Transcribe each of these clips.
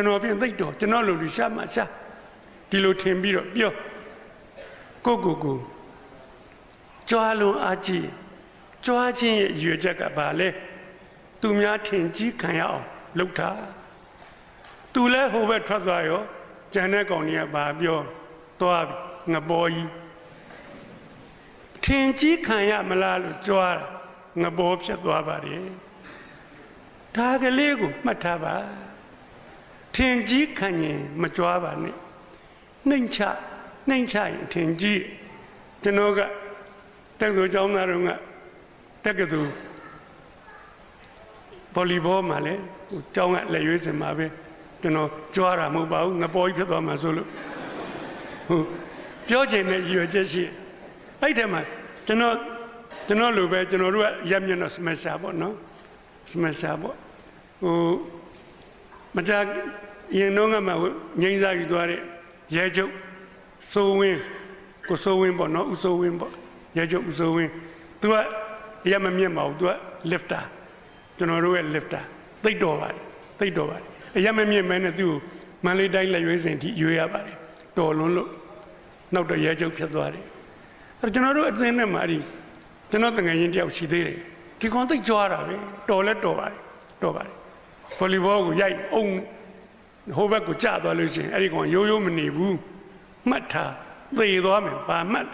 ကျွန်တော်ပြင်သိတ်တော်ကျွန်တော်လူလူရှာမှရှာဒီလိုထင်ပြီးတော့ပြောကိုကိုကိုကြွားလုံးအားကြီးကြွားခြင်းရဲ့ရွေချက်ကဘာလဲသူများထင်ကြီးခံရအောင်လုပ်တာသူလဲဟိုဘက်ထွက်သွားရောကျန်တဲ့ကောင်တွေကဘာပြောသွားပြီငပေါ်ကြီးထင်ကြီးခံရမလားလို့ကြွားတာငပေါ်ဖြစ်သွားပါတယ်ဒါကလေးကိုမှတ်ထားပါ ထင်ကြီးခံရင်မကြွားပါနဲ့နှိမ်ချနှိမ်ချရင်ထင်ကြီးကျွန်တော်ကတက်ဆိုကျောင်းသားတို့ကတက်ကတူဗော်လီဘောမှာလေကျောင်းကလက်ရွေးစင်မှာပဲကျွန်တော်ကြွားတာမဟုတ်ပါဘူးငပေါ်ကြီးဖြစ်သွားမှာဆိုလို့ဟုတ်ပြောချင်တဲ့ရည်ရွယ်ချက်ရှိအဲ့ထဲမှာကျွန်တော်ကျွန်တော်လိုပဲကျွန်တော်တို့ကရက်မျက်နှာစမရှာပေါ့နော်စမရှာပေါ့ဟို မကြရင်တော့ကမှငိမ့်စားယူသွားတဲ့ရဲချုပ်စိုးဝင်းကိုစိုးဝင်းပေါ့နော်ဦးစိုးဝင်းပေါ့ရဲချုပ်ဦးစိုးဝင်း तू ကရမမြင့်ပါဘူး तू က lifter ကျွန်တော်တို့ရဲ့ lifter သိတ်တော်ပါတယ်သိတ်တော်ပါတယ်အရမမြင့်မဲနဲ့သူ့ကိုမန္တလေးတိုင်းလက်ရွေးစင်ထိရွေးရပါတယ်တော်လွန်းလို့နောက်တော့ရဲချုပ်ဖြစ်သွားတယ်အဲကျွန်တော်တို့အသင်းနဲ့မှာဒီကျွန်တော်တငယ်ချင်းတယောက်ရှိသေးတယ်ဒီကောင်သိတ်ကြွားတာပဲတော်လဲတော်ပါတယ်တော်ပါတယ် ဗောလီဘောကိုရိုက်အောင်ဟိုဘက်ကိုကျသွားလို့ရှိရင်အဲ့ဒီကောင်ရိုးရိုးမနေဘူးမှတ်ထားသေသွားမယ်ဘာမှတ်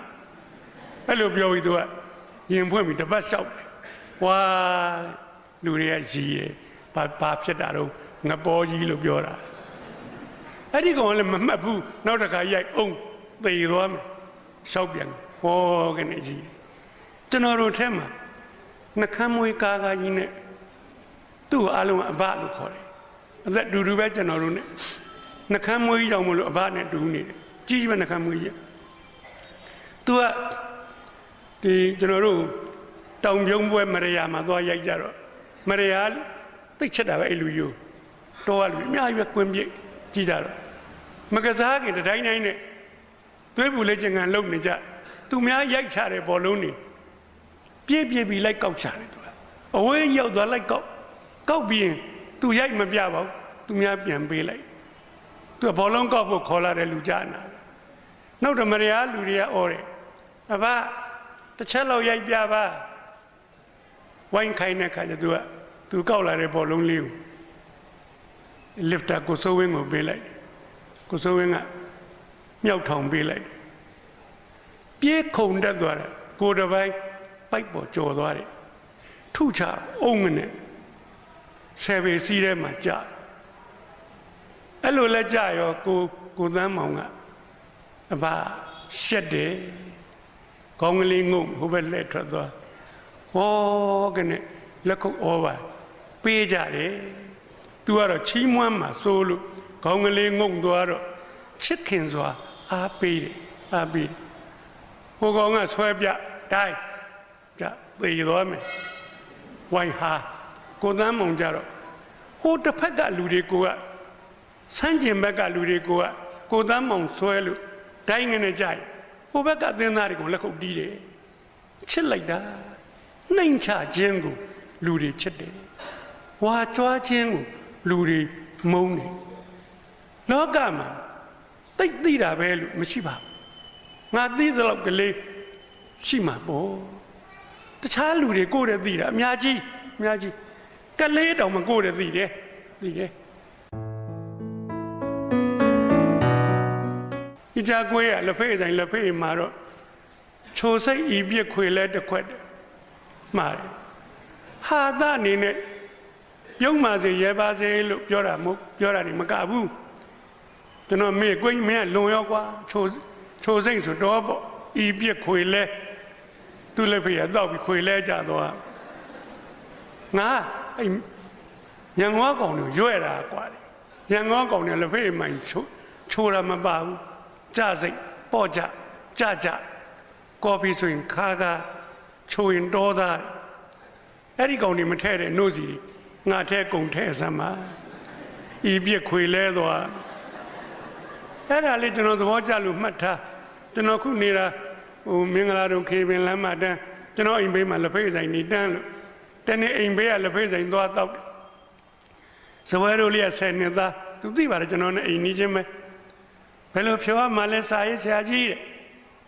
အဲ့လိုပြောပြီးသူကရင်ဖွင့်ပြီးတပတ်လျှောက်တယ်ဝါလူတွေကရည်ရယ်ဘာဘာဖြစ်တာတော့ငပေါ်ကြီးလို့ပြောတာအဲ့ဒီကောင်လည်းမမှတ်ဘူးနောက်တစ်ခါရိုက်အောင်သေသွားမယ်လျှောက်ပြန်ဟောကနေကြီးကျွန်တော်တို့ထဲမှာနှခမ်းမွေးကားကားကြီးနဲ့ သူ့ကိုအလုံးအဘလို့ခေါ်တယ်အသက်တူတူပဲကျွန်တော်တို့ ਨੇ နှခမ်းမွေးကြီးကြောင့်မလို့အဘနဲ့တူနေတယ်ကြီးကြီးပဲနှခမ်းမွေးကြီးသူကဒီကျွန်တော်တို့တောင်ပြုံးပွဲမရယာမှာသွားရိုက်ကြတော့မရယာသိချက်တာပဲအဲ့လူယူတော့လူအများကြီးပဲကွင်းပြစ်ကြည့်ကြတော့မကစားခင်တတိုင်းတိုင်းနဲ့သွေးပူလေးချင်ကန်လုံနေကြသူများရိုက်ချတဲ့ဘောလုံးတွေပြည့်ပြည့်ပြီးလိုက်ကောက်ချတယ်သူကအဝေးရောက်သွားလိုက်ကောက် ကောက်ပြီးရင်သူရိုက်မပြပါဘူးသူများပြန်ပေးလိုက်သူကဘောလုံးကောက်ဖို့ခေါ်လာတဲ့လူကြနာနောက်တော့မရယာလူတွေကអော်တယ်အဘတစ်ချက်လောက်ရိုက်ပြပါဝိုင်းခိုင်းတဲ့ခါကျသူကသူကောက်လာတဲ့ဘောလုံးလေးကို lifter ကိုစိုးဝင်းကိုပေးလိုက်ကိုစိုးဝင်းကမြောက်ထောင်ပေးလိုက်ပြေးခုန်တက်သွားတယ်ကိုတစ်ပိုင်းပိုက်ပေါ်ကျော်သွားတယ်ထုချအုံးနဲ့ ဆယ်ပေစီးထဲမှာကြာအဲ့လိုလဲကြာရောကိုကိုသန်းမောင်ကအဘရှက်တယ်ကောင်းကလေးငုံဟိုဘက်လက်ထွက်သွားဟောကနေလက်ခုပ်ဩပါပေးကြတယ်သူကတော့ချီးမွမ်းမှာစိုးလို့ခေါင်းကလေးငုံသွားတော့ချစ်ခင်စွာအားပေးတယ်အားပေးတယ်ဟိုကောင်ကဆွဲပြတိုင်းကြသေသွားမယ်ဝိုင်းဟာ ကိုသန်းမုံကြတော့ဟိုတစ်ဖက်ကလူတွေကိုကစမ်းကျင်ဘက်ကလူတွေကိုကကိုသန်းမောင်ဆွဲလို့တိုင်းငနဲ့ကြိုက်ဟိုဘက်ကအသင်းသားတွေကိုလက်ခုပ်တီးတယ်ချစ်လိုက်တာနှိမ်ချခြင်းကိုလူတွေချစ်တယ်ဝါကြွားခြင်းကိုလူတွေမုန်းတယ်လောကမှာတိတ်သိတာပဲလို့မရှိပါဘူးငါသိသလောက်ကလေးရှိမှာပေါ့တခြားလူတွေကိုယ်တည်းသိတာအများကြီးအများကြီး ကလေးတောင်မကိုယ်တည်းသိတယ်သိတယ်ဒီကြကွေးရလက်ဖေးဆိုင်လက်ဖေးမှာတော့ချိုစိတ်ဤပြစ်ခွေလဲတစ်ခွက်မှားတယ်ဟာသအနေနဲ့ပြုံးပါစေရဲပါစေလို့ပြောတာမဟုတ်ပြောတာနေမကဘူးကျွန်တော်မေကိုင်းမင်းကလွန်ရောကွာချိုချိုစိတ်ဆိုတော့ပေါ့ဤပြစ်ခွေလဲသူလည်းဖေးရတော့ပြီးခွေလဲကြတော့ငါ အဲ့ညံငေါကောင်တွေရွဲ့တာကွာညံငေါကောင်တွေလည်းဖေးမှန်ချိုချိုတာမပါဘူးကြစိတ်ပေါ့ကြကြကြကော်ဖီဆိုရင်ခါခါချိုရင်တော်သားအဲ့ဒီကောင်တွေမထဲတဲ့နှုတ်စီငါထဲကုံထဲစမ်းပါဤပြစ်ခွေလဲသွားအဲ့ဒါလေးကျွန်တော်သဘောကျလို့မှတ်ထားကျွန်တော်ခုနေတာဟိုမင်္ဂလာတုံခေပင်လမ်းမှာတန်းကျွန်တော်အိမ်ဘေးမှာလက်ဖေးဆိုင်နေတန်းလို့ တနေ့အိမ်ဘေးကလက်ဖေးဆိုင်သွားတော့ဇဝဲတို့လေးက10နှစ်သား သူသိပါတယ်ကျွန်တော်နဲ့အိမ်နီးချင်းပဲဘယ်လိုဖြောရမှလဲစာရေးဆရာကြီးတဲ့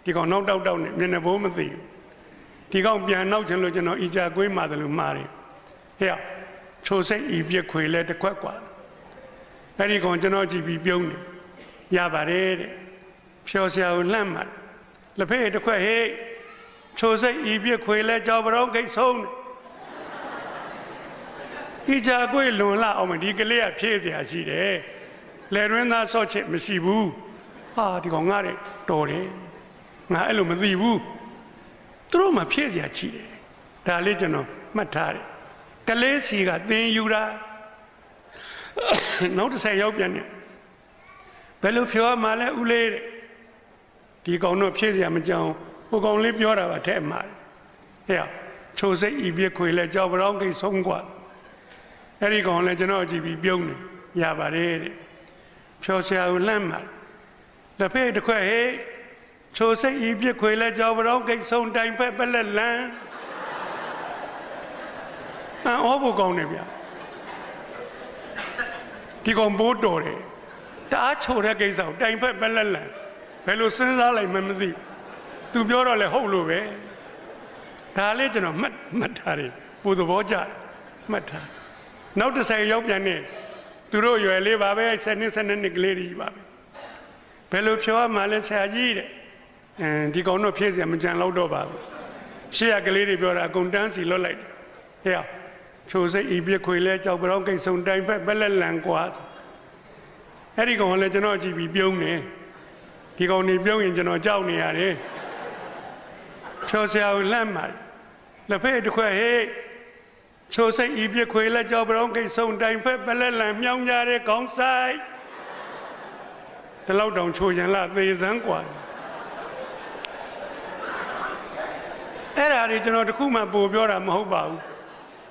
ဒီကောင်နောက်တောက်တောက်နဲ့မျက်နှာဘိုးမသိဘူးဒီကောင်ပြန်နောက်ချင်လို့ကျွန်တော်အီကြကွေးမှတယ်လို့မှားတယ်ဟဲ့ချိုစိတ်ဤပြက်ခွေလဲတစ်ခွက်กว่าအဲ့ဒီကောင်ကျွန်တော်ကြည့်ပြီးပြုံးတယ်ရပါတယ်တဲ့ဖြောဆရာကိုလှမ်းမှာလက်ဖက်တစ်ခွက်ဟေးချိုစိတ်ဤပြက်ခွေလဲကြောက်ပရောင်းခိတ်ဆုံးတယ် ဤကြကွေးလွန်လာအောင်မဒီကလေးကဖြည့်เสียရှိတယ်လယ်ရင်းသားဆော့ချစ်မရှိဘူးဟာဒီကောင်ငါတဲ့တော်တယ်ငါအဲ့လိုမသိဘူးသူတို့မှဖြည့်เสียရှိတယ်ဒါလေးကျွန်တော်မှတ်ထားတယ်ကလေးစီကသင်ယူတာနောက်တစ်ဆက်ရောက်ပြန်တယ်ဘယ်လိုဖြောမှလဲဦးလေးတဲ့ဒီကောင်တော့ဖြည့်เสียမကြောင်ဟိုကောင်လေးပြောတာပါထဲမှာဟဲ့ချိုစိတ်ဤပြခွေလဲကြောက်ပြောင်းကိတ်ဆုံးกว่า အဲ့ဒီကောင်လည်းကျွန်တော်ကြည့်ပြီးပြုံးတယ်ရပါတယ်တဲ့ဖြောဆရာကိုလှမ်းပါလက်ဖေးတစ်ခွက်ဟေးချိုစိတ်ဤပြစ်ခွေလဲကြောက်ပရောကိတ်ဆုံးတိုင်ဖက်ပလက်လန်းအန်ဩဘုကောင်းနေဗျာဒီကောင်ဘိုးတော်တယ်တအားချိုတဲ့ကိစ္စကိုတိုင်ဖက်ပလက်လန်းဘယ်လိုစဉ်းစားလိုက်မှမသိသူပြောတော့လေဟုတ်လို့ပဲဒါလေးကျွန်တော်မှတ်မှတ်ထားတယ်ပူသဘောကျတယ်မှတ်ထား နောက်တစ်ဆိုင်ရောက်ပြန်နေသူတို့ရွယ်လေးပါပဲ7နှစ်7နှစ်ကလေးကြီးပါပဲဘယ်လိုဖြောရမှလဲဆရာကြီးတဲ့အဲဒီကောင်တော့ဖြည့်စရာမကြံတော့တော့ပါဘူးရှေ့ကကလေးတွေပြောတာအကုန်တန်းစီလွတ်လိုက်တယ်ဟဲ့ချိုစိတ်ဤပြခွေလဲကြောက်ပြောင်းကိတ်ဆုံတိုင်းဖက်ဘက်လက်လန်ကွာအဲ့ဒီကောင်ကလည်းကျွန်တော်ကြည့်ပြီးပြုံးနေဒီကောင်နေပြုံးရင်ကျွန်တော်ကြောက်နေရတယ်ဖြောဆရာကိုလန့်ပါလက်ဖက်တစ်ခွက်ဟေး ချိုစိတ်ဤပြခွေလက်ကြောပရောင်းကိတ်ဆုံတိုင်ဖက်ပလက်လံမြောင်းကြတဲ့ခေါင်းဆိုင်ဒီလောက်တောင်ချိုရင်လာသေစမ်းกว่าအဲ့ဒါတွေကျွန်တော်တခုမှပို့ပြောတာမဟုတ်ပါဘူး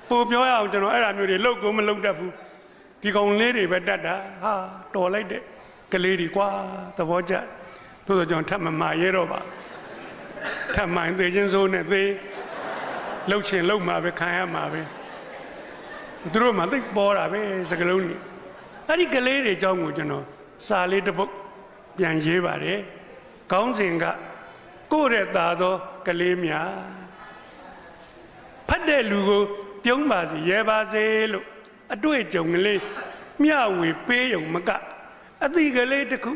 ပို့ပြောရအောင်ကျွန်တော်အဲ့ဒါမျိုးတွေလောက်ကိုမလောက်တတ်ဘူးဒီကောင်လေးတွေပဲတတ်တာဟာတော်လိုက်တဲ့ကလေးတွေကွာသဘောကျသို့တော့ကျွန်တော်ထပ်မမရဲတော့ပါထပ်မှန်သေးချင်းစိုးနဲ့သေးလှုပ်ချင်လှုပ်မှာပဲခံရမှာပဲ သူတို့မှသိပ်ပေါ်တာပဲစကလုံးကြီးအဲ့ဒီကလေးတွေအကြောင်းကိုကျွန်တော်စာလေးတစ်ပုဒ်ပြန်ရေးပါတယ်ခေါင်းစဉ်ကကိုယ့်ရဲ့သားသောကလေးများဖတ်တဲ့လူကို ပြုံးပါစေရဲပါစေလို့အတွေ့အကြုံကလေးမျှဝေပေးရုံမကအတိကလေးတစ်ခု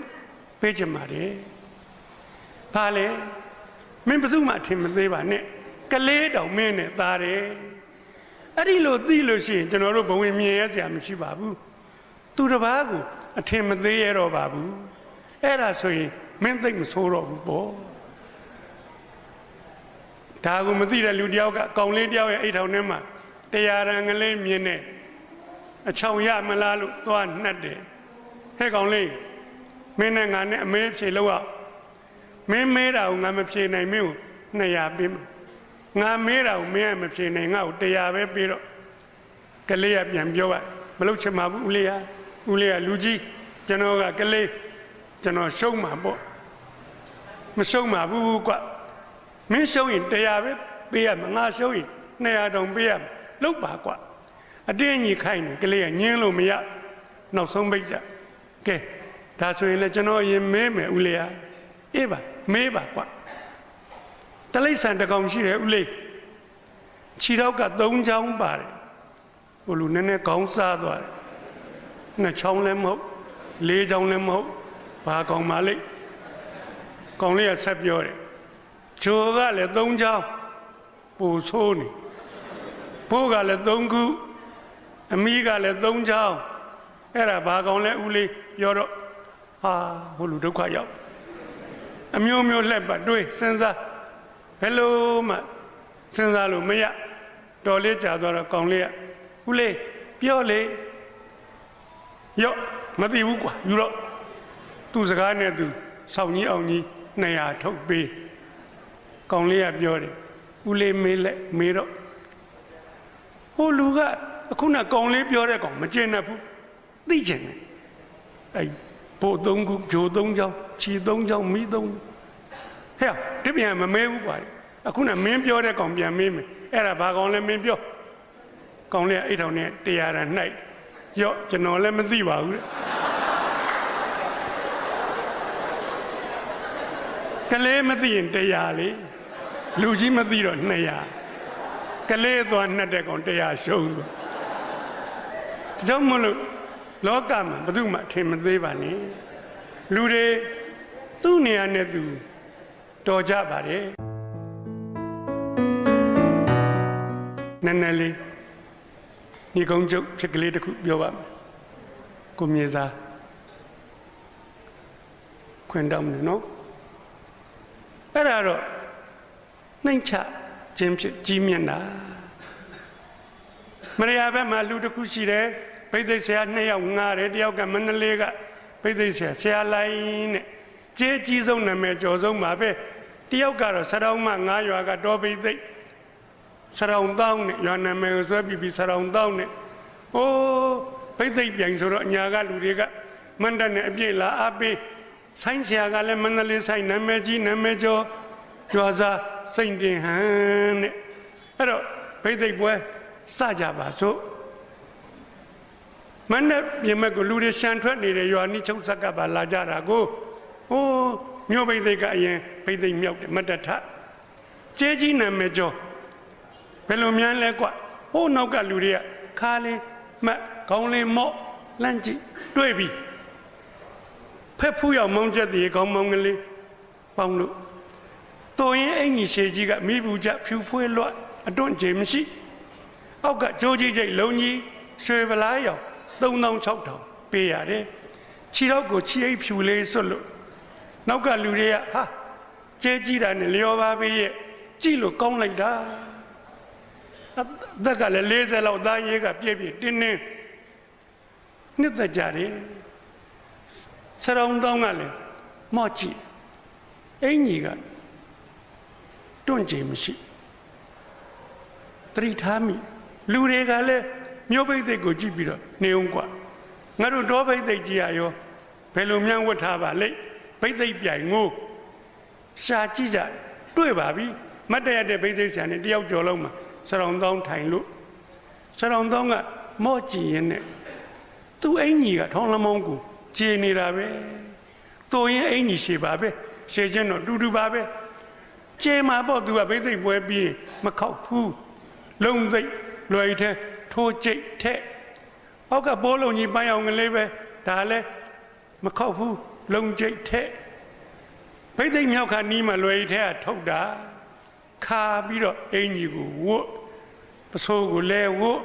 ပေးချင်ပါတယ်။ဘာလဲမင်းဘယ်သူမှထင်မသေးပါနဲ့ကလေးတောင်မင်းနဲ့သားတယ် အဲ့ဒီလိုသိလို့ရှိရင်ကျွန်တော်တို့ဘဝင်မြင်ရစရာမရှိပါဘူးသူတစ်ပါးကိုအထင်မသေးရတော့ပါဘူးအဲ့ဒါဆိုရင်မင်းသိမ့်မဆိုးတော့ဘူးပေါ့ဒါကိုမသိတဲ့လူတယောက်ကကောင်လေးတယောက်ရဲ့အိတ်ထောင်ထဲမှာတရားရန်ကလေးမြင်နေအချောင်ရမလားလို့သွားနှက်တယ်ဟဲ့ကောင်လေးမင်းနဲ့ငါနဲ့အမေးဖြေလို့အောင်မင်းမဲတာကိုငါမဖြေနိုင်မင်းကို200ပေးမယ် ငါမဲတာကိုမင်းကမဖြေနိုင်ငါ့ကို100ပဲပေးတော့ကလေးကပြန်ပြောပါမလုပ်ချင်ပါဘူးဦးလေးဟာဦးလေးကလူကြီးကျွန်တော်ကကလေးကျွန်တော်ရှုံးမှာပေါ့မရှုံးမှာဘူးကွမင်းရှုံးရင်100ပဲပေးရမှာငါရှုံးရင်200တောင်ပေးရမှာလုပ်ပါကွအတင်းကြီးခိုင်းတယ်ကလေးကညင်းလို့မရနောက်ဆုံးပိတ်ကြကဲဒါဆိုရင်လည်းကျွန်တော်ရင်မဲမယ်ဦးလေးဟာအေးပါမဲပါကွ တလိ္ဆန်တကောင်ရှိတယ်ဦးလေးခြေတော့က၃ချောင်းပါတယ်ဟိုလူနည်းနည်းခေါင်းစားသွားတယ်နှစ်ချောင်းလည်းမဟုတ်လေးချောင်းလည်းမဟုတ်ဘာကောင်ပါလိမ့်ကောင်လေးကဆက်ပြောတယ်ချိုကလည်း၃ချောင်းပူဆိုးနေဘိုးကလည်း၃ခုအမီးကလည်း၃ချောင်းအဲ့ဒါဘာကောင်လဲဦးလေးပြောတော့ဟာဟိုလူဒုက္ခရောက်အမျိုးမျိုးလှက်ပါတွေးစဉ်းစား ဘယ်လိုမှစဉ်းစားလို့မရတော်လေးကြာသွားတော့ကောင်လေးကဦးလေးပြောလေရော့မသိဘူးကွာယူတော့သူစကားနဲ့သူစောင့်ကြီးအောင်ကြီး200ထုတ်ပေးကောင်လေးကပြောတယ်ဦးလေးမေးလက်မေးတော့ဟိုလူကအခုနကောင်လေးပြောတဲ့ကောင်မကျင်တတ်ဘူးသိကျင်တယ်အဲ့ဘို့သုံးခုဂျိုသုံးချောင်းခြီသုံးချောင်းမီးသုံး ဟဲ့တပြန်မမဲဘူးပါလေအခုနမင်းပြောတဲ့ကောင်ပြန်မေးမယ်အဲ့ဒါဘာကောင်လဲမင်းပြောကောင်လေးအိတ်ထောင်နဲ့တရားရန်နိုင်ရော့ကျွန်တော်လည်းမသိပါဘူးကလေးမသိရင်တရားလေလူကြီးမသိတော့200ကလေးသွားနှက်တဲ့ကောင်တရားရှုံးသွားဒါကြောင့်မလို့လောကမှာဘယ်သူမှအထင်မသေးပါနဲ့လူတွေသူ့နေရာနဲ့သူ့ တော်ကြပါတယ်နည်းနည်းလေးညီကုန်းချုပ်ဖြစ်ကလေးတစ်ခုပြောပါမယ်ကိုမြေစာခွင့်တောင်းမယ်နော်အဲ့ဒါတော့နှိမ့်ချခြင်းဖြစ်ကြီးမြတ်တာမရယာဘက်မှာလူတစ်ခုရှိတယ်ဘိသိက်ဆရာနှစ်ယောက်ငားတယ်တယောက်ကမန္တလေးကဘိသိက်ဆရာဆရာလိုင်းနဲ့ကျေးကြီးဆုံးနာမည်ကျော်ဆုံးပါပဲ တယောက်ကတော့ဆရောင်းမငားရွာကတော်ဘိသိက်ဆရောင်းတောင်းနဲ့ရွာနာမည်ကိုဆွဲပြီးပြီးဆရောင်းတောင်းနဲ့ဟိုးဘိသိက်ပြိုင်ဆိုတော့အညာကလူတွေကမန္တနဲ့အပြည့်လာအပေးဆိုင်းဆရာကလည်းမန္တလေးဆိုင်နာမည်ကြီးနာမည်ကျော်ရွာစားစိန်တင်ဟန်နဲ့အဲ့တော့ဘိသိက်ပွဲစကြပါစို့မန္တပြင်မဲ့ကိုလူတွေရှန်ထွက်နေတဲ့ရွာနီးချုပ်ဆက်ကပါလာကြတာကိုဟိုး မြို့ဘိသိက်ကအရင်ဘိသိက်မြောက်တယ်မတ္တထကျေးကြီးနာမည်ကျော်ဘယ်လိုများလဲကွဟိုးနောက်ကလူတွေကခါလေးမှတ်ခေါင်းလေးမော့လန့်ကြည့်တွေ့ပြီဖက်ဖူးရောက်မောင်းချက်တည်းခေါင်းမောင်းကလေးပေါင်းလို့တော်ရင်အင်ကြီးရှည်ကြီးကမိဘူးကြဖြူဖွေးလွတ်အတွန့်ချေမရှိ အောက်ကကြိုးကြီးကြီးလုံကြီးရွှေပလားရောင်3600ပေးရတယ်ခြေတော့ကိုခြေအိပ်ဖြူလေးစွတ်လို့ နောက်ကလူတွေကဟာကျဲကြည့်တာနဲ့လျော်ပါပဲရဲ့ကြည့်လို့ကောင်းလိုက်တာအသက်ကလည်း40လောက်သားရေးကပြည့်ပြည့်တင်းတင်းနှစ်သက်ကြတယ်ဆရောင်းတောင်းကလည်းမော့ကြည့်အင်ကြီးကတွန့်ကြည်မရှိတတိထားမိလူတွေကလည်းမြို့ပိတ်သိက်ကိုကြည့်ပြီးတော့နေအောင်กว่าငါတို့တောပိတ်သိက်ကြီးရရောဘယ်လိုများဝတ်ထားပါလိမ့် ပိတ်သိက်ပြိုင်ငိုးရှာကြည့်ကြတွေ့ပါပြီမတ်တရတဲ့ပိတ်သိက်ဆန်နဲ့တယောက်ကြော်လုံးမှာဆရောင်တောင်းထိုင်လို့ဆရောင်တောင်းကမော့ကြည့်ရင်နဲ့သူ့အင်ကြီးကထောင်းလမောင်းကိုကျေနေတာပဲတော်ရင်အင်ကြီးရှေပါပဲရှေချင်းတော့တူတူပါပဲကျေမှာပေါ့သူကဘိသိက်ပွဲပြီးမခောက်ဘူးလုံသိက်လွယ်ထဲထိုးကြိတ်ထဲဟောက်ကဘောလုံးကြီးပန်းအောင်ကလေးပဲဒါလည်းမခောက်ဘူး လုံကြိတ်ထဲဘိသိက်မြောက်ခါနီးမှလွယ်ထဲကထုတ်တာခါပြီးတော့အင်ကြီးကိုဝတ်ပစိုးကိုလဲဝတ်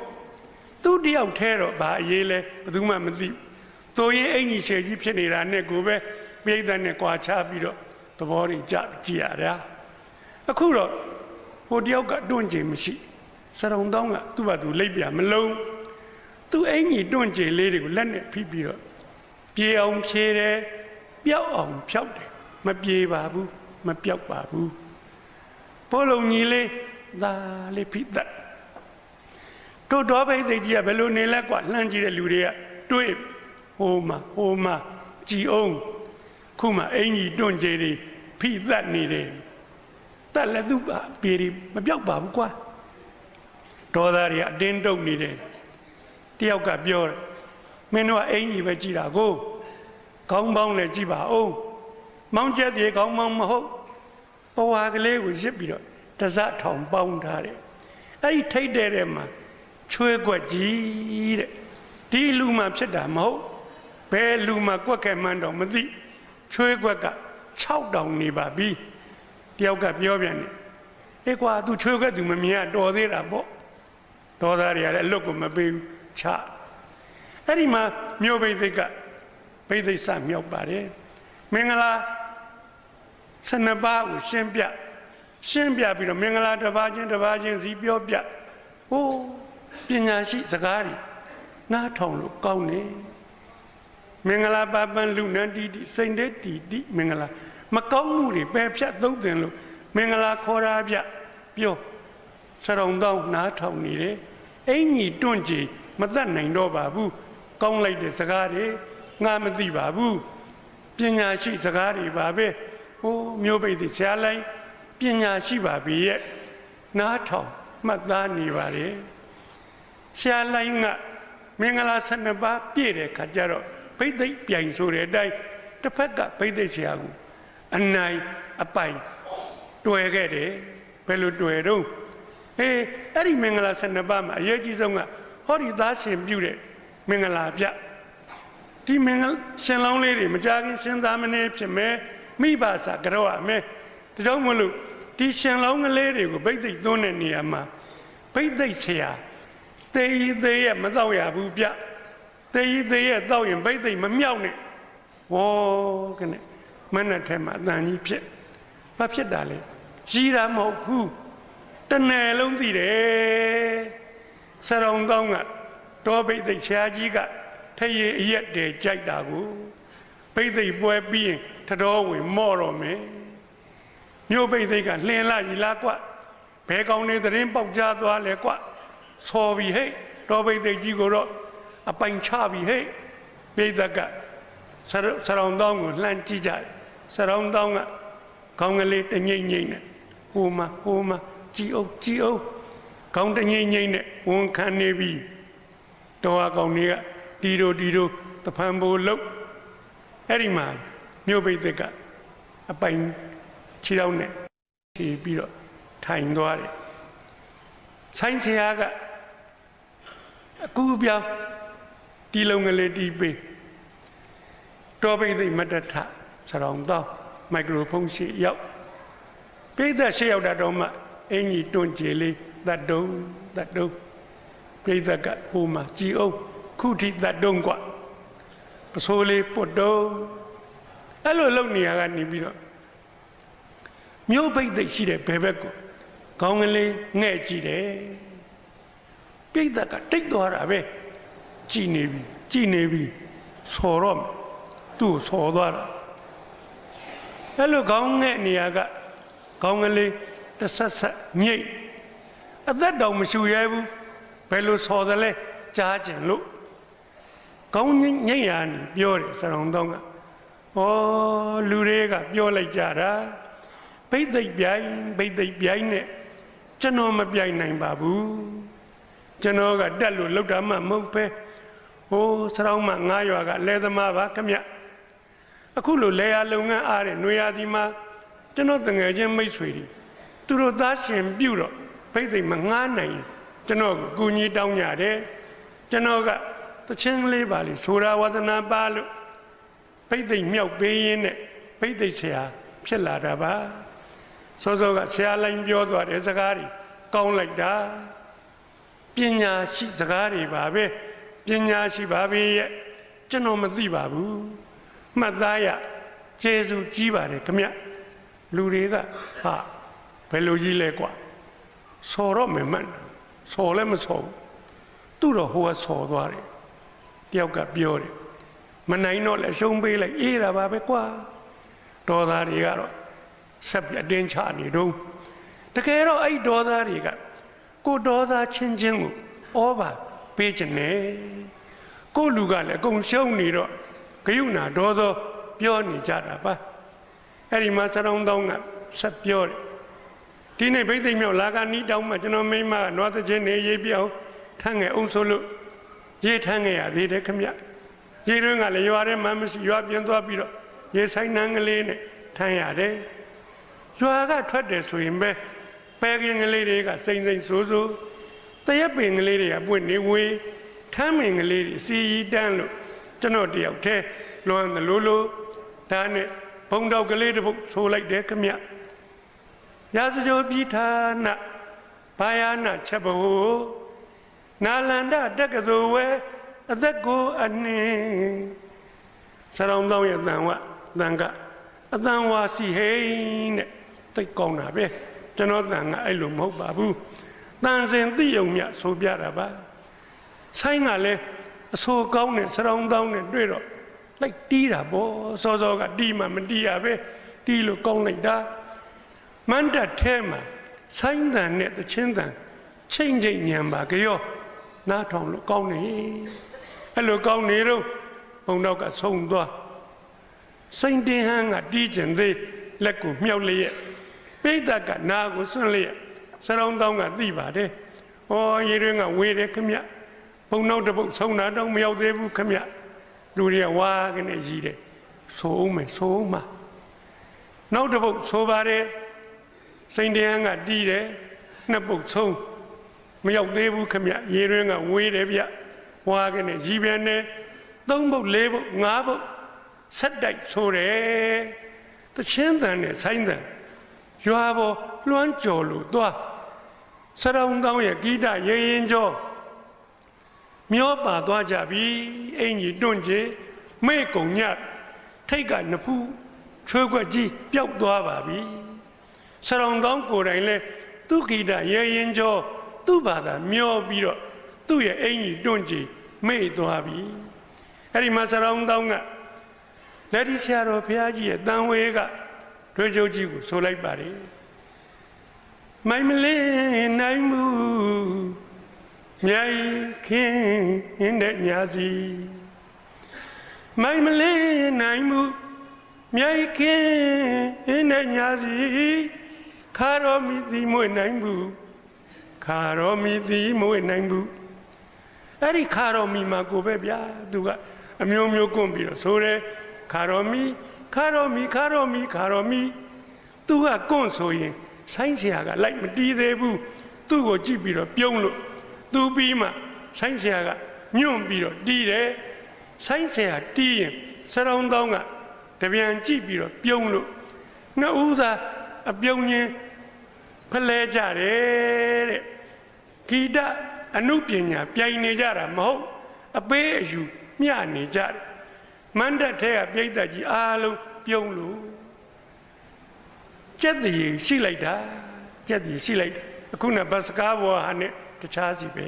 သူတယောက်ထဲတော့ဘာအရေးလဲဘယ်သူမှမသိသို့ရင်အင်ကြီးရှယ်ကြီးဖြစ်နေတာနဲ့ကိုပဲပြိဿနဲ့ကြွာချပြီးတော့သဘောတွေကြကြည့်ရတာအခုတော့ဟိုတယောက်ကတွန့်ကျင်မရှိစရုံတောင်းကသူ့ဘာသူလိပ်ပြမလုံးသူ့အင်ကြီးတွန့်ကျင်လေးတွေကိုလက်နဲ့ဖိပြီးတော့ပြေအောင်ဖြေတယ် ပျောက်အောင်ဖြောက်တယ်မပြေပါဘူးမပျောက်ပါဘူးပိုးလုံးကြီးလေးဒါလေးဖိတတ်တို့တော်ဘိသိကြီးကဘယ်လိုနေလဲကွာလှမ်းကြည့်တဲ့လူတွေကတွေးဟိုမှာဟိုမှာကြည်အောင်ခုမှအင်ကြီးတွန့်ကြတွေဖိတတ်နေတယ်တက်လည်းသူ့ပြေရီမပြောက်ပါဘူးကွာဒေါသတွေအတင်းတုပ်နေတယ်တယောက်ကပြောတယ်မင်းတို့ကအင်ကြီးပဲကြည်တာကို ခေါင်းပေါင်းလည်းကြည်ပါအောင်မောင်းချက်တွေခေါင်းပေါင်းမဟုတ်ပဝါကလေးကိုရစ်ပြီးတော့တစထောင်ပေါင်းထားတယ်အဲ့ဒီထိတ်တဲ့ထဲမှာချွေးကွက်ကြီးတဲ့ဒီလူမှဖြစ်တာမဟုတ်ဘယ်လူမှကွက်ခဲ့မှန်းတော့မသိချွေးကွက်က6တောင်နေပါပြီတယောက်ကပြောပြန်တယ်အေးကွာ तू ချွေးကွက် तू မမြင်ရတော်သေးတာပေါ့တော်သားတွေကလည်းအလွတ်ကိုမပေးဘူးချအဲ့ဒီမှာမြို့ဘိသိက်က ဘိသိက်စမြောက်ပါတယ်မင်္ဂလာဆနပါးကိုရှင်းပြရှင်းပြပြီးတော့မင်္ဂလာတစ်ပါးချင်းတစ်ပါးချင်းစီပြောပြဟိုးပညာရှိစကားတွေနားထောင်လို့ကောင်းတယ်မင်္ဂလာပါပန်လူနန္တီတိစိန်တဲ့တီတိမင်္ဂလာမကောင်းမှုတွေပယ်ဖြတ်သုံးသင်လို့မင်္ဂလာခေါ်တာပြပြောစရုံတောင်းနားထောင်နေတယ်အင်ကြီးတွန့်ကြည်မတတ်နိုင်တော့ပါဘူးကောင်းလိုက်တဲ့စကားတွေ ငါမသိပါဘူးပညာရှိစကားတွေပါပဲဟိုးမျိုးပိတ်ဆရာလိုက်ပညာရှိပါပြီရဲ့နားထောင်မှတ်သားနေပါလေဆရာလိုက်ကမင်္ဂလာ12ပါးပြည့်တဲ့ခါကျတော့ဘိသိက်ပြိုင်ဆိုတဲ့အတိုင်းတစ်ဖက်ကဘိသိက်ဆရာကိုအနိုင်အပိုင်တွေ့ခဲ့တယ်ဘယ်လိုတွေ့တော့အေးအဲ့ဒီမင်္ဂလာ12ပါးမှာအရေးကြီးဆုံးကဟောဒီသားရှင်ပြုတဲ့မင်္ဂလာပြ ဒီမင်္ဂလာရှင်လောင်းလေးတွေမကြခင်ရှင်သားမင်းဖြစ်မယ်မိဘစာကြောက်ရမယ်ဒါကြောင့်မလို့ဒီရှင်လောင်းကလေးတွေကိုဗိသိက်သွန်းတဲ့နေရာမှာဗိသိက်ဆရာတေးဤသေးရဲ့မတော့ရဘူးပြတေးဤသေးရဲ့တော့ရင်ဗိသိက်မမြောက်နဲ့ဝေါ်ကနေမနဲ့ထဲမှာအတန်ကြီးဖြစ်ဘာဖြစ်တာလဲကြီးတာမဟုတ်ဘူးတနယ်လုံးသိတယ်စရုံတောင်းကတောဗိသိက်ဆရာကြီးက ထရေအရက်တည်းကြိုက်တာကိုဗိသိက်ပွဲပြီးရင်ထတော်ဝင်မော့တော့မယ်မြို့ဗိသိက်ကလှင်လာကြီးလားကွဘဲကောင်းနေသတင်းပေါက်ကြားသွားလဲကွဆော်ပြီးဟဲ့တောဗိသိက်ကြီးကိုတော့အပိုင်ချပြီးဟဲ့ဗိသက်ကစရစရုံတောင်းကိုလှမ်းကြည့်ကြတယ်စရုံတောင်းကခေါင်းကလေးတငိမ့်ငိမ့်နဲ့ဟိုမှာဟိုမှာကြည်အောင်ကြည်အောင်ခေါင်းတငိမ့်ငိမ့်နဲ့ဝန်ခံနေပြီတော်အကောင်တွေက တီတို့တီတို့တဖန်ဘိုးလုတ်အဲ့ဒီမှာမြို့ပိတ်သက်ကအပိုင်ခြေထောက်နဲ့ဖြီးပြီးတော့ထိုင်သွားတယ်ဆိုင်ဆရာကအကူပြောင်းတီလုံးကလေးတီးပေးတော်ပိတ်သက်မတ္တထစရောင်တော့မိုက်ခရိုဖုန်းရှိရောက်ပိတ်သက်ရှိရောက်တာတော့မှအင်ကြီးတွန့်ကြည်လေးတတ်တုံးတတ်တုံးပိတ်သက်ကဟိုမှာကြည်အောင် ခုထိတတ်တုံးกว่าပစိုးလေးပုတ်တုံးအဲ့လိုလုပ်နေရကနေပြီးတော့မြို့ပိတ်သိက်ရှိတဲ့ဘယ်ဘက်ကိုခေါင်းကလေးငဲ့ကြည့်တယ်ပိတ်သက်ကတိတ်သွားတာပဲကြည်နေပြီကြည်နေပြီဆော်တော့သူ့ကိုဆော်သွားတာအဲ့လိုခေါင်းငဲ့နေရကခေါင်းကလေးတဆက်ဆက်ညိတ်အသက်တောင်မရှူရဲဘူးဘယ်လိုဆော်တယ်လဲကြားကျင်လို့ ကောင်းညိညိတ်ရနေပြောတယ်စရုံတော့ကဩလူတွေကပြောလိုက်ကြတာဘိတ်သိက်ပြိုင်ဘိတ်သိက်ပြိုင်နဲ့ကျွန်တော်မပြိုင်နိုင်ပါဘူးကျွန်တော်ကတက်လို့လောက်တာမှမဟုတ်ပဲဟိုစရောင်းမငားရွာကလဲသမားပါခမအခုလိုလဲရလုံငန်းအားတဲ့ຫນွေရာသီမှာကျွန်တော်တငယ်ချင်းမိတ်ဆွေတွေသူတို့သားရှင်ပြုတော့ဘိတ်သိက်မငားနိုင်ရင်ကျွန်တော်ကိုကူညီတောင်းကြတယ်ကျွန်တော်က တချင်းလေးပါလေဆိုတာဝါသနာပါလို့ဘိတ်သိက်မြောက်ပေးရင်းနဲ့ဘိတ်သိက်ဆရာဖြစ်လာတာပါစောစောကဆရာလိုင်းပြောသွားတဲ့စကားတွေကောင်းလိုက်တာပညာရှိစကားတွေပါပဲပညာရှိပါပဲရဲ့ကျွန်တော်မသိပါဘူးမှတ်သားရကျေးဇူးကြီးပါတယ်ခမလူတွေကဟာဘယ်လိုကြီးလဲကွာဆော်တော့မယ်မှန်တယ်ဆော်လည်းမဆော်ဘူးသူ့တော့ဟိုကဆော်သွားတယ် တယောက်ကပြောတယ်မနိုင်တော့လည်းရှုံးပေးလိုက်အေးတာပါပဲကွာဒေါ်သားတွေကတော့ဆက်ပြအတင်းချနေတော့တကယ်တော့အဲ့ဒေါ်သားတွေကကိုဒေါ်သားချင်းချင်းကိုဩဘာပေးချင်တယ်ကိုလူကလည်းအကုန်ရှုံးနေတော့ဂယုဏဒေါ်သောပြောနေကြတာပါအဲ့ဒီမှာစရုံတောင်းကဆက်ပြောတယ်ဒီနေ့ဘိသိက်မြောက်လာကနီးတောင်းမှကျွန်တော်မိမကနွားသချင်းနေရေးပြောင်းထမ်းငယ်အောင်ဆိုလို့ ရေးထမ်းငယ်ရသေးတယ်ခမရေးတွင်းကလည်းရွာထဲမှာမရှိရွာပြင်းသွားပြီးတော့ရေဆိုင်နှန်းကလေးနဲ့ထမ်းရတယ်ရွာကထွက်တယ်ဆိုရင်ပဲပဲကင်းကလေးတွေကစိမ့်စိမ့်ဆိုးဆိုးတရက်ပင်ကလေးတွေကပွင့်နေဝေးထမ်းမင်ကလေးတွေစီရီတန်းလို့ကျွန်တော်တယောက်တည်းလွမ်းတယ်လို့လို့ဒါနဲ့ဘုံတော့ကလေးတစ်ပုတ်ဆိုလိုက်တယ်ခမရာဇကြိုပြည်ဌာနဘာယာနာချက်ဘဟု နာလန္ဒတက္ကသိုလ်ဝဲအသက်ကိုအနှင်းစရောင်းတောင်းရဲ့တန်ဝတန်ကအတန်ဝါစီဟိန်းတဲ့တိတ်ကောင်းတာပဲကျွန်တော်တန်ကအဲ့လိုမဟုတ်ပါဘူးတန်စင်သိုံမြဆိုပြတာပါဆိုင်ကလည်းအဆိုကောင်းတဲ့စရောင်းတောင်းနဲ့တွေ့တော့လိုက်တီးတာပေါ့စောစောကတီးမှမတီးရပဲတီးလို့ကောင်းလိုက်တာမန္တထဲမှာဆိုင်းတန်နဲ့တချင်းတန်ချိန်ချိန်ညံပါကြော နားထောင်လို့ကောင်းနေအဲ့လိုကောင်းနေတော့ဘုံတော့ကဆုံးသွားစိန်တင်ဟန်းကတီးကျင်သေးလက်ကိုမြှောက်လျက်ပိဋကကနာကိုစွန့်လျက်စရောင်းတောင်းကသိပါတယ်။ဩရေရင်းကဝေးတယ်ခမဘုံနောက်တစ်ပုတ်ဆုံးတာတော့မရောက်သေးဘူးခမလူတွေကဝါကနေကြီးတယ်ဆိုအောင်မယ်ဆိုအောင်မှာနောက်တစ်ပုတ်ဆိုပါတယ်စိန်တရားကတီးတယ်နှစ်ပုတ်ဆုံး မရောက်သေးဘူးခမရေရင်းကဝေးတယ်ဗျဝါကနေရီပြန်တယ်သုံးပုတ်လေးပုတ်ငါးပုတ်ဆက်တိုက်ဆိုတယ်တချင်းတန်နဲ့ဆိုင်းတန်ရွာပေါ်လွှမ်းကြော်လို့သွားစရောင်းတောင်းရဲ့ဂိတရေရင်ကျော်မျောပါသွားကြပြီအင်ကြီးတွန့်ချေမေ့ကုံညက်ထိတ်ကနဖူးချွေးခွက်ကြီးပျောက်သွားပါပြီစရောင်းတောင်းကိုယ်တိုင်လဲသူဂိတရေရင်ကျော် သူ့ဘာသာမျောပြီးတော့သူ့ရဲ့အင်ကြီးတွန့်ချေမေ့သွားပြီအဲ့ဒီမှာစရောင်းတောင်းကလက်ဒီဆရာတော်ဘုရားကြီးရဲ့တန်ဝေကတွေ့ကြုတ်ကြီးကိုဆိုလိုက်ပါတယ်မိုင်မလေးနိုင်မှုမြိုင်ခင်းတဲ့ညာစီမိုင်မလေးနိုင်မှုမြိုင်ခင်းတဲ့ညာစီခါတော်မီတိမွေနိုင်ဘူး ခါရောမီသည်မွေးနိုင်ဘူးအဲ့ဒီခါရောမီမှာကိုပဲဗျာသူကအမျိုးမျိုးကွန့်ပြီးတော့ဆိုတယ်ခါရောမီခါရောမီခါရောမီခါရောမီသူကကွန့်ဆိုရင်ဆိုင်းဆရာကလိုက်မတီးသေးဘူးသူ့ကိုကြည့်ပြီးတော့ပြုံးလို့သူပြီးမှဆိုင်းဆရာကညွန့်ပြီးတော့တီးတယ်ဆိုင်းဆရာတီးရင်စရောင်းတောင်းကတပြန်ကြည့်ပြီးတော့ပြုံးလို့နှစ်ဦးသာအပြုံးချင်းဖလဲကြတယ်တဲ့ ဂီတအနုပညာပြိုင်နေကြတာမဟုတ်အပေးအယူမျှနေကြတယ်မန္တထဲကပြိဿကြီးအားလုံးပြုံးလို့ကြက်တည်ရှိလိုက်တာကြက်တည်ရှိလိုက်တာအခုနဘတ်စကားဘောဟာနဲ့တခြားစီပဲ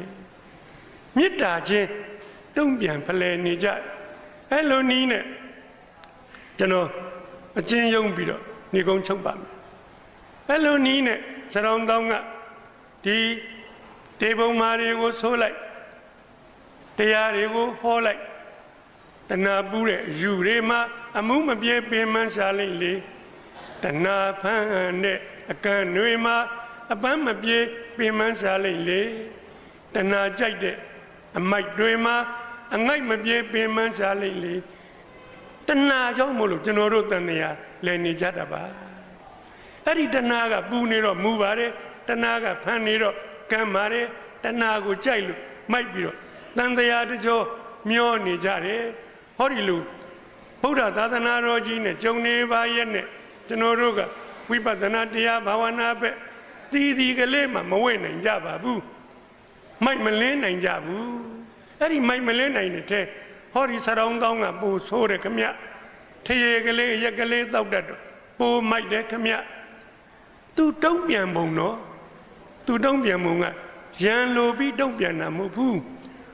မေတ္တာချင်းတုံ့ပြန်ဖလဲနေကြအဲ့လိုနီးနဲ့ကျွန်တော်အချင်းယုံပြီးတော့နေကုန်းချုပ်ပါမယ်အဲ့လိုနီးနဲ့စရောင်းတောင်းကဒီ တေပုံမာတွေကိုဆိုးလိုက်တရားတွေကိုဟောလိုက်တဏှာပူးတဲ့ယူတွေမှာအမှုမပြေပင်မရှားလိုက်လေတဏှာဖန်တဲ့အကန့်တွေမှာအပန်းမပြေပင်မရှားလိုက်လေတဏှာကြိုက်တဲ့အမိုက်တွေမှာအငိုက်မပြေပင်မရှားလိုက်လေတဏှာကြောင့်မို့လို့ကျွန်တော်တို့တန်တရားလည်နေကြတာပါအဲ့ဒီတဏှာကပူနေတော့မူပါတယ်တဏှာကဖန်နေတော့ ကံပါတယ်တဏှာကိုကြိုက်လို့မိုက်ပြီးတော့တန်တရားတကြောမျောနေကြတယ်ဟောဒီလိုဗုဒ္ဓသာသနာတော်ကြီးနဲ့ဂျုံနေပါရဲ့နဲ့ကျွန်တော်တို့ကဝိပဿနာတရားဘာဝနာပဲတီးတီးကလေးမှမဝဲနိုင်ကြပါဘူးမိုက်မလင်းနိုင်ကြဘူးအဲ့ဒီမိုက်မလင်းနိုင်တဲ့ထဲဟောဒီစရောင်းတောင်းကပို့ဆိုးတယ်ခမထရေကလေးရက်ကလေးတောက်တတ်တော့ပို့မိုက်တယ်ခမသူတုံးပြန်ပုံတော့ သူတုံးပြန်ပုံကရန်လိုပြီးတုံးပြန်တာမဟုတ်ဘူး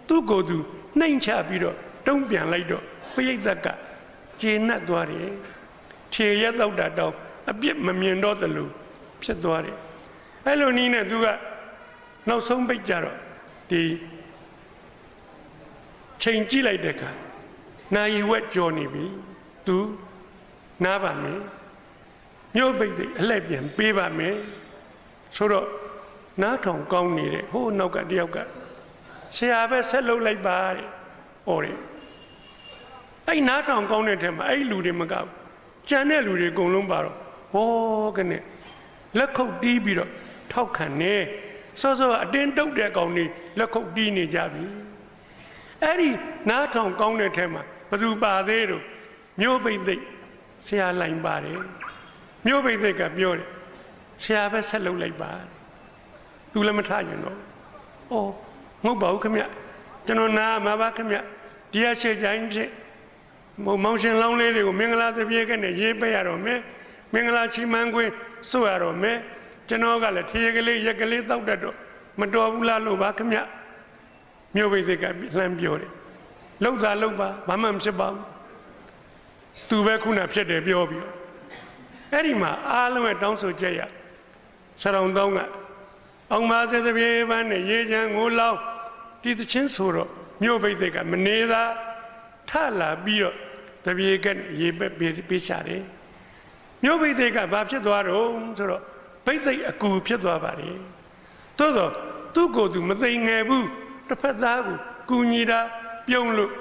သူ့ကိုယ်သူနှိမ်ချပြီးတော့တုံးပြန်လိုက်တော့ပိဋကကကျေနပ်သွားတယ်ခြေရက်တော့တာတော့အပြစ်မမြင်တော့သလိုဖြစ်သွားတယ်အဲ့လိုနည်းနဲ့သူကနောက်ဆုံးပိတ်ကြတော့ဒီချိန်ကြည့်လိုက်တဲ့အခါနာယီဝက်ကြော်နေပြီသူနားပါမယ်မြို့ပိတ်သိအလှည့်ပြန်ပေးပါမယ်ဆိုတော့ နားထောင်ကောင်းနေတဲ့ဟိုးနောက်ကတယောက်ကဆရာပဲဆက်လုပ်လိုက်ပါတဲ့ဟောတယ်အဲ့နားထောင်ကောင်းတဲ့ထဲမှာအဲ့လူတွေမကောက်ကြံတဲ့လူတွေအကုန်လုံးပါတော့ဟောကနေလက်ခုပ်တီးပြီးတော့ထောက်ခံနေစောစောအတင်းတုတ်တဲ့ကောင်တွေလက်ခုပ်တီးနေကြပြီအဲ့ဒီနားထောင်ကောင်းတဲ့ထဲမှာဘသူပါသေးတော့မျိုးပိတ်သိဆရာလိုင်ပါတယ်မျိုးပိတ်သိကပြောတယ်ဆရာပဲဆက်လုပ်လိုက်ပါ သူလည်းမထရင်တော့ဩမဟုတ်ပါဘူးခမကျွန်တော်နားမှာပါခမဒီရရှေ့ကြိုင်းဖြစ်မောင်ရှင်လောင်းလေးတွေကိုမင်္ဂလာသပြေကနေရေးပေးရတော့မယ်မင်္ဂလာချီးမန်းခွင့်စွရတော့မယ်ကျွန်တော်ကလည်းထေရကလေးရက်ကလေးတောက်တတ်တော့မတော်ဘူးလားလို့ပါခမမြို့ပိစိတ်ကလှမ်းပြောတယ်လောက်သာလောက်ပါဘာမှမဖြစ်ပါဘူးသူပဲခုနဖြစ်တယ်ပြောပြီးအဲ့ဒီမှာအားလုံးရဲ့တောင်းဆိုချက်ရဆရာတော်တောင်းက အောင်ပါစေတပြေပန်းနဲ့ရေချမ်းငိုးလောင်းဒီသချင်းဆိုတော့မြို့ပိစိတ်ကမနေသာထလာပြီးတော့တပြေကရေပက်ပေးရှာတယ်မြို့ပိသိက်ကဘာဖြစ်သွားတော့ဆိုတော့ပိသိက်အကူဖြစ်သွားပါလေသို့တော့သူ့ကိုယ်သူမသိငယ်ဘူးတစ်ဖက်သားကိုကူညီတာပြုံးလို့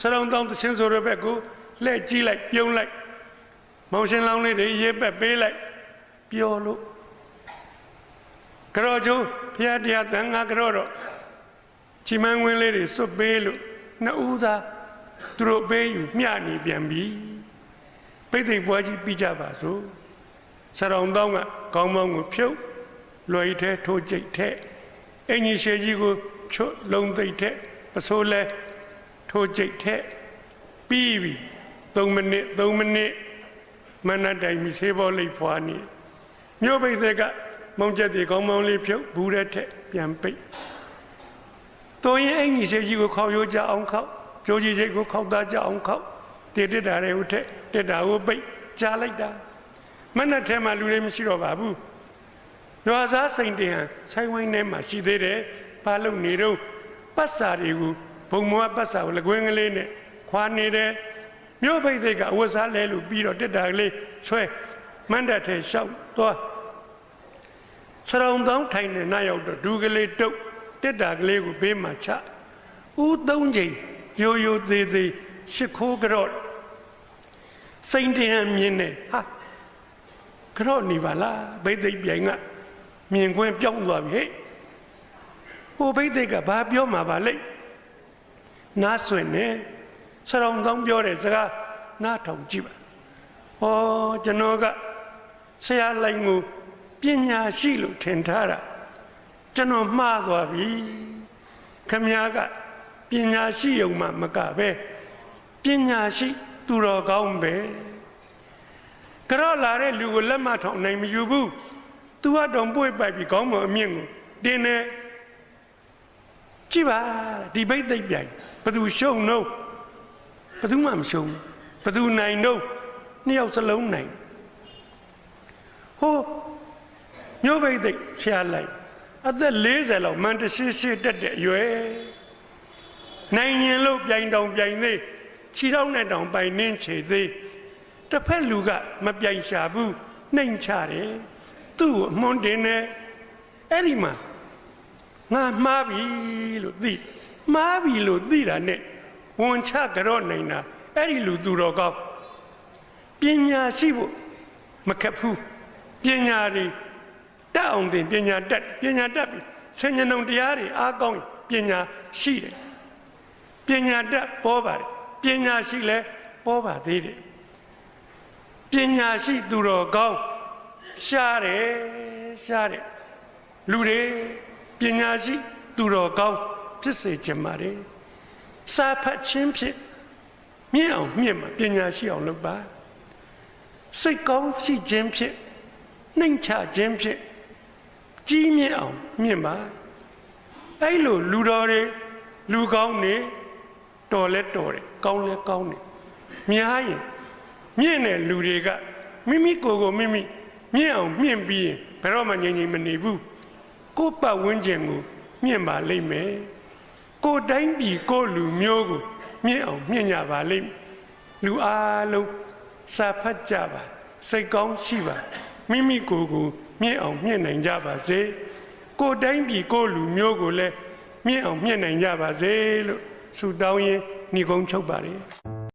စရုံတောင်းသချင်းဆိုတဲ့ဘက်ကိုလှည့်ကြည့်လိုက်ပြုံးလိုက်မောင်ရှင်လောင်းလေးတွေရေးပက်ပေးလိုက်ပျော်လို့ ကြောကျိုးဖျားတရားတန်ငါကြောတော့ချီမန်းဝင်းလေးတွေစွတ်ပေးလို့နှစ်ဦးသားသူတို့ပေးယူမျှနေပြန်ပြီပိတ်သိမ်ပွဲကြီးပြီးကြပါစို့ဆရောင်တောင်းကကောင်းမောင်းကိုဖြုတ်လွယ်ထဲထိုးကြိတ်ထဲအင်ကြီးရှေကြီးကိုချွတ်လုံးသိပ်ထဲပစိုးလဲထိုးကြိတ်ထဲပြီးပြီ3မိနစ်3မိနစ်မနက်တိုင်းမီဆေးဘောလိပ်ဖွာနေမြို့ပိတ်သက်က မောင်ကျက်တွေကောင်းမောင်းလေးဖြုတ်ဘူးတဲ့ထက်ပြန်ပိတ်တော်ရင်အင်ကြီးရှေကြီးကိုခေါက်ရိုးကြအောင်ခေါက်ကြိုးကြီးစိတ်ကိုခေါက်သားကြအောင်ခေါက်တည်တက်တာတွေဟုတ်ထက်တက်တာကိုပိတ်ကြားလိုက်တာမနက်ထဲမှာလူတွေမရှိတော့ပါဘူးရွာသားစိန်တင်ဟန်ဆိုင်ဝိုင်းထဲမှာရှိသေးတယ်ဘာလို့နေတော့ပတ်စာတွေကိုဘုံမွားပတ်စာကိုလကွင်းကလေးနဲ့ခွာနေတယ်မြို့ပိတ်စိတ်ကအဝတ်စားလဲလို့ပြီးတော့တက်တာကလေးဆွဲမန္တထဲလျှောက်သွား စရုံတောင်းထိုင်နေနှရောက်တော့ဒူကလေးတုတ်တက်တာကလေးကိုဘေးမှာချဦးသုံးချိန်ရိုးရိုးသေးသေးရှ िख ိုးကြော့စိန်တင်ဟန်မြင်နေဟာကြော့နေပါလားဘိသိက်ပြိုင်ကမြင်ခွင့်ပြောင်းသွားပြီဟဲ့ဟိုဘိသိက်ကဘာပြောမှာပါလိမ့်နားဆွင်နေစရုံတောင်းပြောတဲ့စကားနားထောင်ကြည့်ပါဩကျွန်တော်ကဆရာလိုက်ကို ပညာရှိလို့ထင်ထားတာကျွန်တော်မှားသွားပြီခမည်းကပညာရှိုံမှမကပဲပညာရှိ သူတော်ကောင်းပဲကြော့လာတဲ့လူကိုလက်မထောင်နိုင်မယူဘူးသူကတော့ပွေ့ပိုက်ပြီးကောင်းမအမြင့်ကိုတင်းနေကြည့်ပါဒီဘိတ်သိပ်ပြိုင်ဘသူရှုံတော့ဘသူမှမရှုံဘသူနိုင်တော့နှစ်ယောက်စလုံးနိုင်ဟို ညို့ဘိတ်သိပ်ဆရာလိုက်အသက်40လောက်မန်တရှိရှိတက်တဲ့အရွယ်နိုင်ရင်လို့ပြိုင်တောင်ပြိုင်သေးခြေထောက်နဲ့တောင်ပိုင်နှင်းချေသေးတစ်ဖက်လူကမပြိုင်ရှာဘူးနှိမ်ချတယ်သူ့ကိုအမွန်းတင်တယ်အဲ့ဒီမှာငါမှားပြီလို့သိမှားပြီလို့သိတာနဲ့ဝန်ချကြော့နိုင်တာအဲ့ဒီလူသူတော်ကောင်းပညာရှိဖို့မခက်ဘူးပညာတွေ တက်အောင်တင်ပညာတက်ပညာတက်ပြီဆင်ញံုံတရားတွေအားကောင်းပညာရှိတယ်ပညာတက်ပေါ်ပါတယ်ပညာရှိလဲပေါ်ပါသေးတယ်ပညာရှိသူတော်ကောင်းရှားတယ်ရှားတယ်လူတွေပညာရှိသူတော်ကောင်းဖြစ်စေချင်ပါတယ်စာဖတ်ခြင်းဖြင့်မြင့်အောင်မြင့်မှာပညာရှိအောင်လုပ်ပါစိတ်ကောင်းရှိခြင်းဖြင့်နှိမ်ချခြင်းဖြင့် ကြီးမြင့်အောင်မြင့်ပါအဲ့လိုလူတော်တွေလူကောင်းနေတော်လဲတော်တယ်ကောင်းလဲကောင်းတယ်များရင်မြင့်တဲ့လူတွေကမိမိကိုယ်ကိုမိမိမြင့်အောင်မြင့်ပြီးရင်ဘယ်တော့မှငြိမ်ငြိမ်မနေဘူးကိုယ်ပတ်ဝန်းကျင်ကိုမြင့်ပါလိမ့်မယ်ကိုယ်တိုင်းပြည်ကိုယ်လူမျိုးကိုမြင့်အောင်မြင့်ကြပါလိမ့်မယ်လူအားလုံးစာဖတ်ကြပါစိတ်ကောင်းရှိပါမိမိကိုယ်ကို မြင့်အောင်မြင့်နိုင်ကြပါစေကိုယ်တိုင်းပြည်ကိုယ်လူမျိုးကိုလည်းမြင့်အောင်မြင့်နိုင်ကြပါစေလို့ဆုတောင်းရင်းညီကုန်းချုပ်ပါရစေ